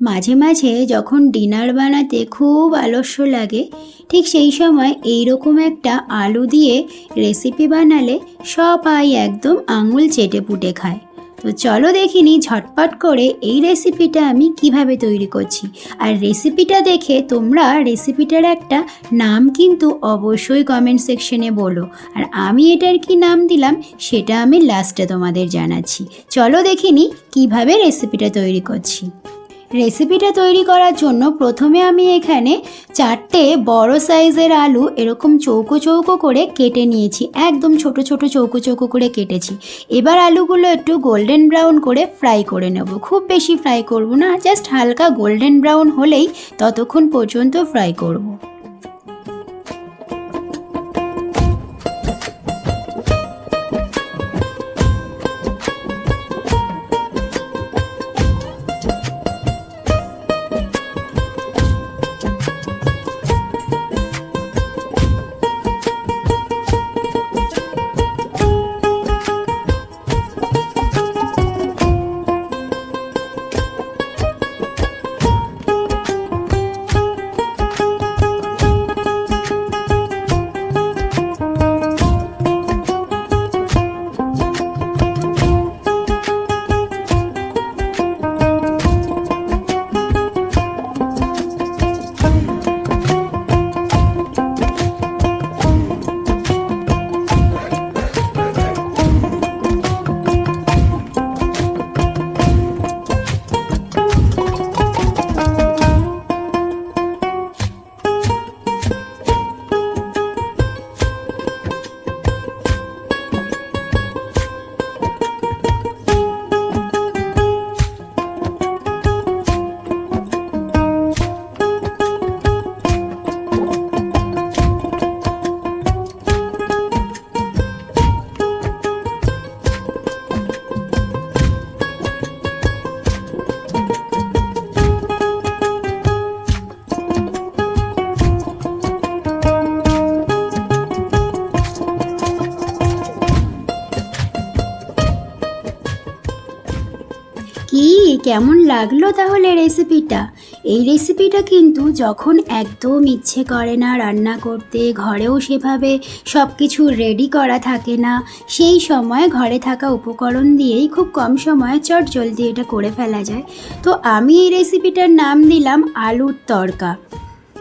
মাঝে মাঝে যখন ডিনার বানাতে খুব আলস্য লাগে, ঠিক সেই সময় এই রকম একটা আলু দিয়ে রেসিপি বানালে সবাই একদম আঙুল চেটে পুটে খায়। তো চলো দেখিনি ঝটপট করে এই রেসিপিটা আমি কীভাবে তৈরি করছি। আর রেসিপিটা দেখে তোমরা রেসিপিটার একটা নাম কিন্তু অবশ্যই কমেন্ট সেকশনে বলো। আর আমি এটার কি নাম দিলাম সেটা আমি লাস্টে তোমাদের জানাচ্ছি। চলো দেখিনি কীভাবে রেসিপিটা তৈরি করছি। রেসিপিটা তৈরি করার জন্য প্রথমে আমি এখানে চারটে বড় সাইজের আলু এরকম চৌকো চৌকো করে কেটে নিয়েছি। একদম ছোট ছোট চৌকো চৌকো করে কেটেছি। এবার আলুগুলো একটু গোল্ডেন ব্রাউন করে ফ্রাই করে নেব। খুব বেশি ফ্রাই করব না, জাস্ট হালকা গোল্ডেন ব্রাউন হলেই ততক্ষণ পর্যন্ত ফ্রাই করব। কেমন লাগল তাহলে রেসিপিটা এই রেসিপিটা কিন্তু যখন একদম ইচ্ছে করে না রান্না করতে, ঘরেও সেভাবে সব কিছু রেডি করা থাকে না, সেই সময় ঘরে থাকা উপকরণ দিয়েই খুব কম সময়ে চট জলদি এটা করে ফেলা যায়। তো আমি এই রেসিপিটার নাম দিলাম আলুর তড়কা।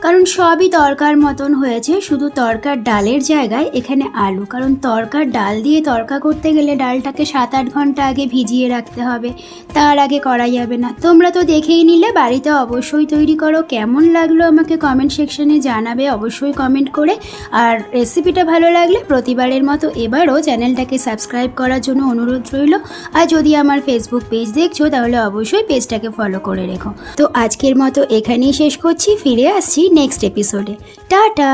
কারণ সবই তরকার মতন হয়েছে, শুধু তরকার ডালের জায়গায় এখানে আলু। কারণ তরকার ডাল দিয়ে তরকা করতে গেলে ডালটাকে সাত আট ঘণ্টা আগে ভিজিয়ে রাখতে হবে, তার আগে করা যাবে না। তোমরা তো দেখেই নিলে, বাড়িতে অবশ্যই তৈরি করো। কেমন লাগল আমাকে কমেন্ট সেকশনে জানাবে, অবশ্যই কমেন্ট করে। আর রেসিপিটা ভালো লাগলে প্রতিবারের মতো এবারও চ্যানেলটাকে সাবস্ক্রাইব করার জন্য অনুরোধ রইল। আর যদি আমার ফেসবুক পেজ দেখছ, তাহলে অবশ্যই পেজটাকে ফলো করে রেখো। তো আজকের মতো এখানেই শেষ করছি, ফিরে আসছি নেক্সট এপিসোডে টাটা!